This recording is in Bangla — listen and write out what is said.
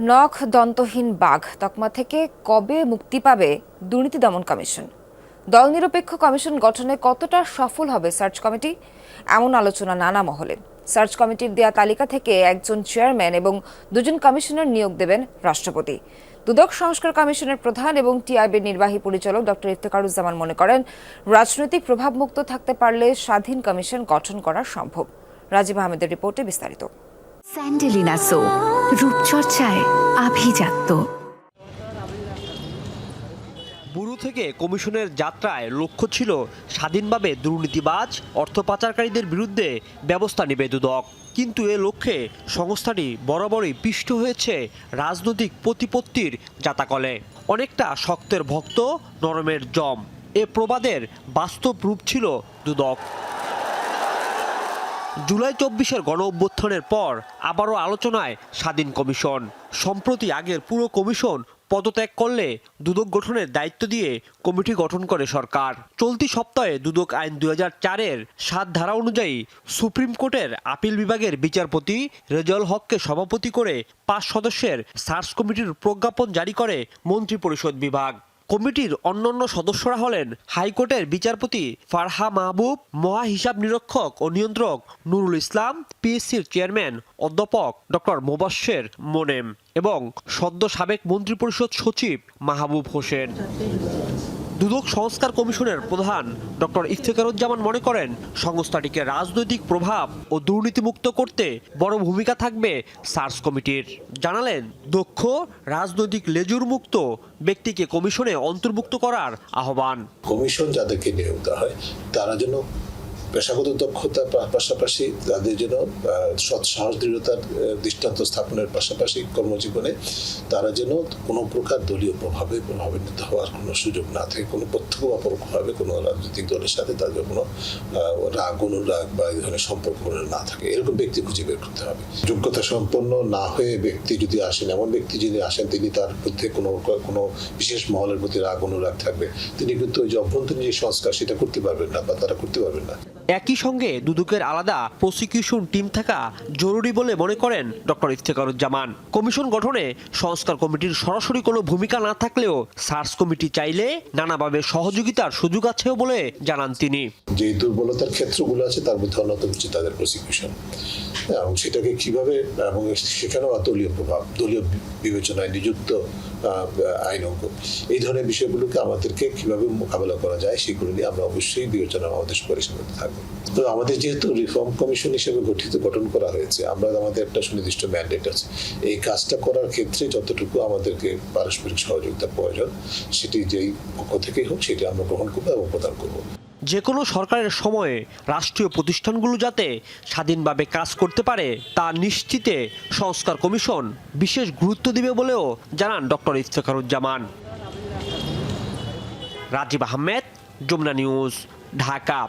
নখ দন্তহীন বাঘ তকমা থেকে কবে মুক্তি পাবে দুর্নীতি দমন কমিশন? দল নিরপেক্ষ কমিশন গঠনে কতটা সফল হবে সার্চ কমিটি? এমন আলোচনা নানা মহলে। সার্চ কমিটির দেয়া তালিকা থেকে একজন চেয়ারম্যান এবং দুজন কমিশনার নিয়োগ দেবেন রাষ্ট্রপতি। দুদক সংস্কার কমিশনের প্রধান এবং টিআইবির নির্বাহী পরিচালক ডক্টর ইফতেকারুজ্জামান মনে করেন, রাজনৈতিক প্রভাবমুক্ত থাকতে পারলে স্বাধীন কমিশন গঠন করা সম্ভব। রাজীব আহমেদের রিপোর্টে বিস্তারিত। স্যান্ডেলিনা সো রূপচর্চায় আভিজাত্য। বুরু থেকে কমিশনের যাত্রায় লক্ষ্য ছিল স্বাধীনভাবে দুর্নীতিবাজ, অর্থ পাচারকারীদের বিরুদ্ধে ব্যবস্থা নেবে দুদক। কিন্তু এ লক্ষ্যে সংস্থাটি বরাবরই পিষ্ট হয়েছে রাজনৈতিক প্রতিপত্তির জাতাকলে। অনেকটা শক্তের ভক্ত, নরমের জম। এ প্রবাদের বাস্তব রূপ ছিল দুদক। জুলাই চব্বিশের গণ অভ্যুত্থানের পর আবারও আলোচনায় স্বাধীন কমিশন। সম্প্রতি আগের পুরো কমিশন পদত্যাগ করলে দুদক গঠনের দায়িত্ব দিয়ে কমিটি গঠন করে সরকার। চলতি সপ্তাহে দুদক আইন দুই হাজার চারের সাত ধারা অনুযায়ী সুপ্রিম কোর্টের আপিল বিভাগের বিচারপতি রেজাউল হককে সভাপতি করে পাঁচ সদস্যের সার্চ কমিটির প্রজ্ঞাপন জারি করে মন্ত্রিপরিষদ বিভাগ। কমিটির অন্যান্য সদস্যরা হলেন হাইকোর্টের বিচারপতি ফারহা মাহবুব মহা হিসাব নিরীক্ষক ও নিয়ন্ত্রক নুরুল ইসলাম, পিএসসির চেয়ারম্যান অধ্যাপক ডক্টর মোবাশ্বের মোনেম এবং সদ্য সাবেক মন্ত্রিপরিষদ সচিব মাহবুব হোসেন। দুদক সংস্কার কমিশনের প্রধান ডক্টর ইফতেকারুজ্জামান মনে করেন, সংস্থাটিকে রাজনৈতিক প্রভাব ও দুর্নীতিমুক্ত করতে বড় ভূমিকা থাকবে সার্চ কমিটির। জানালেন, দক্ষ, রাজনৈতিক লেজুর মুক্ত ব্যক্তিকে কমিশনে অন্তর্ভুক্ত করার আহ্বান। কমিশন যাদেরকে নিয়োগ দেওয়া হয়, তারা যেন পেশাগত দক্ষতার পাশাপাশি তাদের যেন সৎ সাহস, দৃঢ়তার দৃষ্টান্ত স্থাপনের পাশাপাশি কর্মজীবনে তারা যেন কোনো প্রকার দলীয় প্রভাবে, প্রভাবিত হওয়ার কোনো সুযোগ না থাকে, কোনো প্রত্যক্ষ বা পরোক্ষভাবে কোনো রাজনৈতিক দলের সাথে তাদের কোনো রাগ, অনুরাগ বা এই ধরনের সম্পর্ক না থাকে। এরকম ব্যক্তি খুঁজে বের করতে হবে। যোগ্যতা সম্পন্ন না হয়ে ব্যক্তি যদি আসেন, এমন ব্যক্তি যদি আসেন, তিনি তার মধ্যে কোনো কোনো বিশেষ মহলের প্রতি রাগ, অনুরাগ থাকবে। তিনি কিন্তু ওই যে অভ্যন্তরীণ যে সংস্কার, সেটা করতে পারবেন না বা তারা করতে পারবেন না। একই সঙ্গে দুদকের আলাদা প্রসিকিউশন টিম থাকা জরুরি বলে মনে করেন ডক্টর ইফতেকারুজ্জামান। কমিশন গঠনে সংস্কার কমিটির সরাসরি কোনো ভূমিকা না থাকলেও সার্চ কমিটি চাইলে নানাভাবে সহযোগিতার সুযোগ আছেও বলে জানান তিনি। যে দুর্বলতার ক্ষেত্রগুলো আছে, তার মধ্যে অন্যতম হচ্ছে তাদের প্রসিকিউশন এবং সেটাকে কীভাবে, এবং সেখানেও দলীয় প্রভাব, দলীয় বিবেচনায় নিযুক্ত আইনজ্ঞ এই ধরনের বিষয়গুলোকে আমাদেরকে কীভাবে মোকাবেলা করা যায়, সেগুলো নিয়ে আমরা অবশ্যই বিবেচনা আমাদের পরিচালনা থাকব। তো আমাদের যেহেতু রিফর্ম কমিশন হিসেবে গঠিত, গঠন করা হয়েছে, আমরা আমাদের একটা সুনির্দিষ্ট ম্যান্ডেট আছে। এই কাজটা করার ক্ষেত্রে যতটুকু আমাদেরকে পারস্পরিক সহযোগিতা প্রয়োজন, সেটি যেই পক্ষ থেকেই হোক, সেটি আমরা গ্রহণ করব এবং প্রদান করব। যে কোনো সরকারের সময়ে রাষ্ট্রীয় প্রতিষ্ঠানগুলো যাতে স্বাধীনভাবে কাজ করতে পারে, তা নিশ্চিতে সংস্কার কমিশন বিশেষ গুরুত্ব দিবে বলেও জানান ডক্টর ইফতেখারুজ্জামান। রাজীব আহমেদ, যমুনা নিউজ, ঢাকা।